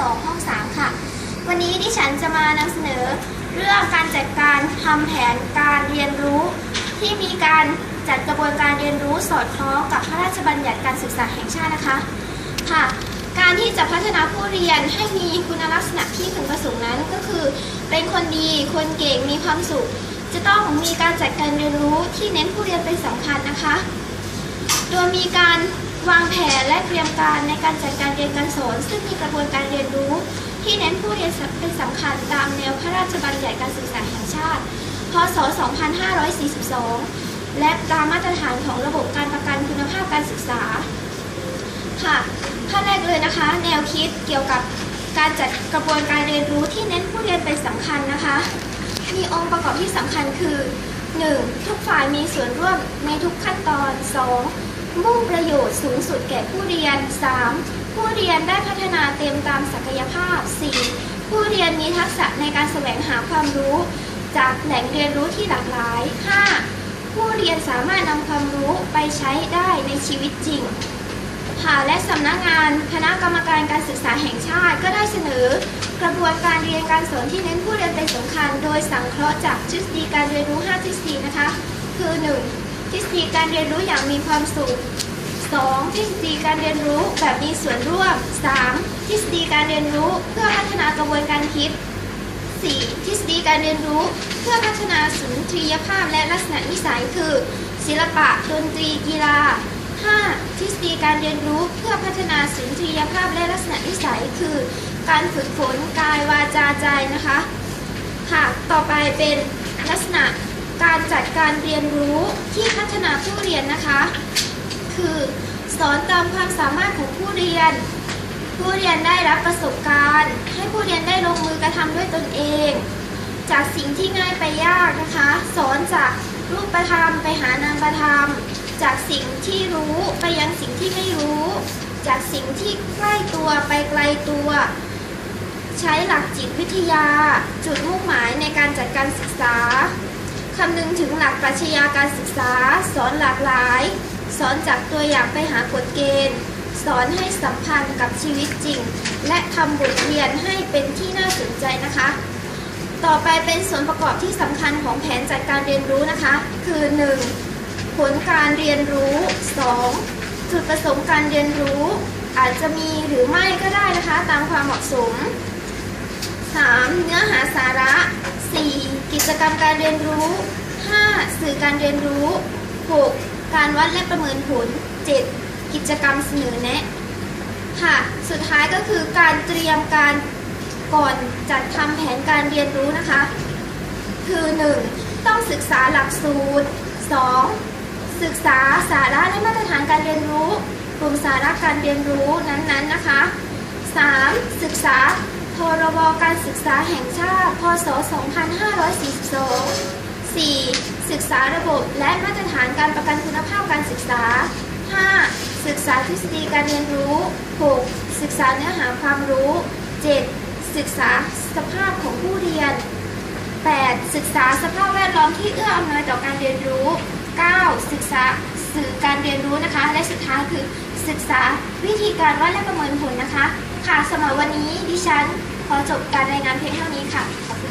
2ห้อง3ค่ะ วันนี้ดิฉันจะมานำเสนอเรื่องการจัดการทำแผนการเรียนรู้ ที่มีการจัดกระบวนการเรียนรู้สอดคล้องกับพระราชบัญญัติการศึกษาแห่งชาตินะคะค่ะ การที่จะพัฒนาผู้เรียนให้มีคุณลักษณะที่พึงประสงค์นั้นก็คือ เป็นคนดีคนเก่งมีความสุข จะต้องมีการจัดการเรียนรู้ที่เน้นผู้เรียนเป็นสำคัญนะคะ โดยมีการ วางแผนและเตรียมการในการจัดการเรียนการสอน ซึ่งมีกระบวนการเรียนรู้ ที่เน้นผู้เรียนเป็นสำคัญตามแนวพระราชบัญญัติการศึกษาแห่งชาติ พศ 2542 และตามมาตรฐานของระบบการประกันคุณภาพการศึกษา ค่ะขั้นแรกเลยนะคะ แนวคิดเกี่ยวกับการจัดกระบวนการเรียนรู้ที่เน้นผู้เรียนเป็นสำคัญนะคะ มีองค์ประกอบที่สำคัญคือ 1. ทุกฝ่ายมีส่วนร่วมในทุกขั้นตอน 2. มุ่งประโยชน์สูงสุดแก่ผู้เรียน 3. ผู้เรียนได้พัฒนาเต็มตามศักยภาพ 4. ผู้เรียนมีทักษะในการแสวงหาความรู้ จากแหล่งเรียนรู้ที่หลากหลาย 5. ผู้เรียนสามารถนำความรู้ไปใช้ได้ในชีวิตจริงค่ะและสำนักงานคณะกรรมการการศึกษาแห่งชาติก็ได้เสนอ กระบวนการเรียนการสอนที่เน้นผู้เรียนเป็นสำคัญ โดยสังเคราะห์จากทฤษฎีการเรียนรู้ 5 ทฤษฎีนะคะ คือ 1. ทฤษฎีการเรียนรู้อย่างมีความสุข 2. ทฤษฎีการเรียนรู้แบบมีส่วนร่วม 3. ทฤษฎีการเรียนรู้เพื่อพัฒนากระบวนการคิด 4. ทฤษฎีการเรียนรู้เพื่อพัฒนาสุนทรียภาพและลักษณะนิสัยคือ ศิลปะดนตรีกีฬา 5. ทฤษฎีการเรียนรู้เพื่อพัฒนาสุนทรียภาพและลักษณะนิสัยคือ การฝึกฝนกายวาจาใจนะคะ ค่ะ ต่อไปเป็นลักษณะ การจัดการเรียนรู้ที่พัฒนาผู้เรียนนะคะ คือสอนตามความสามารถของผู้เรียน ผู้เรียนได้รับประสบการณ์ ให้ผู้เรียนได้ลงมือกระทำด้วยตนเอง จากสิ่งที่ง่ายไปยากนะคะ สอนจากรูปธรรมไปหานามธรรม จากสิ่งที่รู้ไปยังสิ่งที่ไม่รู้ จากสิ่งที่ใกล้ตัวไปไกลตัว ใช้หลักจิตวิทยา จุดมุ่งหมายในการจัดการศึกษา คำนึงถึงหลักปรัชญาการศึกษา สอนหลากหลาย สอนจากตัวอย่างไปหากฎเกณฑ์ สอนให้สัมพันธ์กับชีวิตจริง และทำบทเรียนให้เป็นที่น่าสนใจนะคะ ต่อไปเป็นส่วนประกอบที่สำคัญของแผนจัดการเรียนรู้นะคะ คือ 1. ผลการเรียนรู้ 2. จุดประสงค์การเรียนรู้ อาจจะมีหรือไม่ก็ได้นะคะ ตามความเหมาะสม 3. เนื้อหาสาระ 4. กิจกรรมการเรียนรู้ 5. สื่อการเรียนรู้ 6. การวัดและประเมินผล 7. กิจกรรมเสนอแนะค่ะ สุดท้ายก็คือการเตรียมการก่อนจัดทำแผนการเรียนรู้นะคะ คือ 1. ต้องศึกษาหลักสูตร 2. ศึกษาสาระและมาตรฐานการเรียนรู้ กลุ่มสาระการเรียนรู้นั้นๆนะคะ 3. ศึกษา พรบการศึกษาแห่งชาติ พศ 2542 4. ศึกษาระบบและมาตรฐานการประกันคุณภาพการศึกษา 5. ศึกษาทฤษฎีการเรียนรู้ 6. ศึกษาเนื้อหาความรู้ 7. ศึกษาสภาพของผู้เรียน 8. ศึกษาสภาพแวดล้อมที่เอื้ออำนวยต่อการเรียนรู้ 9. ศึกษาสื่อการเรียนรู้นะคะ และสุดท้ายคือศึกษาวิธีการวัดและประเมินผลนะคะ ค่ะสำหรับวันนี้ดิฉันขอจบการรายงานเพียงเท่านี้ค่ะ